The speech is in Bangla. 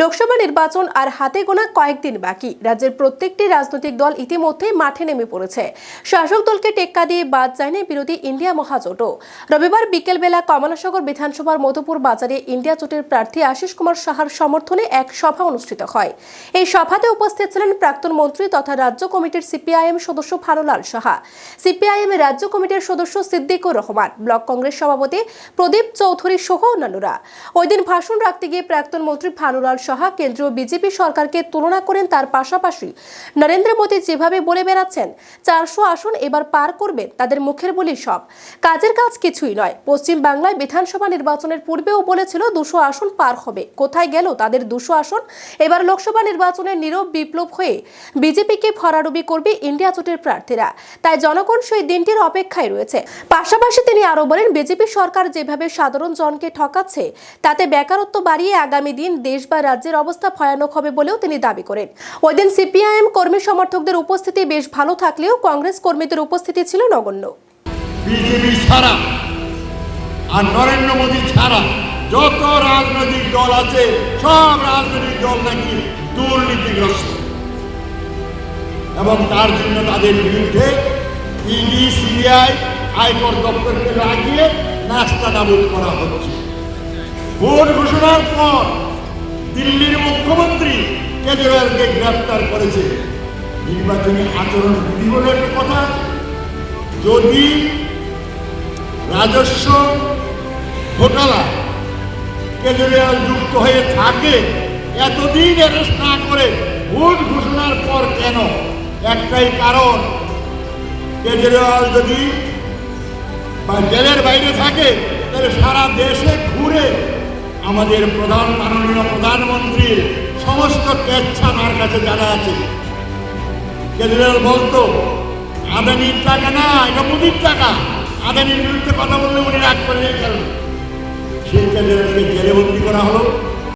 লোকসভা নির্বাচন আর হাতে গোনা কয়েকদিন বাকি। রাজ্যের প্রত্যেকটি রাজনৈতিক দল ইতিমধ্যেই মাঠে নেমে পড়েছে। শাসক দলকে টেক্কা দিয়ে বাদ যায়নি বিরোধী ইন্ডিয়া মহাজোটও। রবিবার বিকেলবেলা কমলাসাগর বিধানসভার মধুপুর বাজারে ইন্ডিয়া জোটের প্রার্থী আশিস কুমার সাহার সমর্থনে এক সভা অনুষ্ঠিত হয়। এই সভাতে উপস্থিত ছিলেন প্রাক্তন মন্ত্রী তথা রাজ্য কমিটির সিপিআইএম সদস্য ভানুলাল সাহা। সিপিআইএম রাজ্য কমিটির সদস্য সিদ্দিকুর রহমান, ব্লক কংগ্রেস সভাপতি প্রদীপ চৌধুরী সহ অন্যান্যরা। ওই দিন ভাষণ রাখতে গিয়ে প্রাক্তন মন্ত্রী ভানুলাল সাহা কেন্দ্রীয় বিজেপি সরকারকে তুলনা করেন তার পাশাপাশি নরেন্দ্র মোদী যেভাবে বলে বেড়াচ্ছেন, চারশো আসন এবার পার করবেন তাদের মুখের বলি সব। কাজের কাজ কিছুই নয়, পশ্চিম বাংলায় বিধানসভা নির্বাচনের পূর্বেও বলেছিল দুশো আসন পার হবে। কোথায় গেল তাদের দুশো আসন? এবার লোকসভা নির্বাচনের নীরব বিপ্লব হয়ে বিজেপিকে ভরাডুবি করবে ইন্ডিয়া জোটের প্রার্থীরা। তাই জনগণ সেই দিনটির অপেক্ষায় রয়েছে। পাশাপাশি তিনি আরও বলেন, বিজেপি সরকার যেভাবে সাধারণ জনকে ঠকাচ্ছে, তাতে বেকারত্ব বাড়িয়ে আগামী দিন দেশ বা রাজ্যের অবস্থা ভয়ানক হবে বলেও তিনি দাবি করেন। ওই দিন সিপিআইএম কর্মী সমর্থকদের উপস্থিতি বেশ ভালো থাকলেও কংগ্রেস কর্মীদের উপস্থিতি ছিল নগণ্য। আর নরেন্দ্র মোদী ছাড়া যত রাজনৈতিক দল আছে, সব রাজনৈতিক দল নাকি দুর্নীতিগ্রস্ত। এবং তার জন্য তাদের বিরুদ্ধে ইডি, সিবিআই আয়কর দপ্তরকে লাগিয়ে নাস্তা নাবুদ করা হচ্ছে। ভোট ঘোষণার পর দিল্লির মুখ্যমন্ত্রী কেজরিওয়ালকে গ্রেফতার করেছে। নির্বাচনী আচরণ বিধি বলে একটা কথা আছে। যদি রাজস্ব ঘোটালা কেজরিওয়াল যুক্ত হয়ে থাকে, এতদিন অ্যারেস্ট না করে ভোট ঘোষণার পর কেন? একটাই কারণ, কেজরিওয়াল যদি বা জেলের বাইরে থাকে, তাহলে সারা দেশে ঘুরে আমাদের প্রধান মাননীয় প্রধানমন্ত্রীর সমস্ত কেচ্ছা আমার কাছে জানা আছে। কেজরিওয়াল বলতো, আদানির টাকা না, এটা মোদির টাকা। আদানির বিরুদ্ধে কথা বললে উনি রাগ করে এই কারণে সেই কেজরিওয়ালকে জেলে বন্দি করা হলো।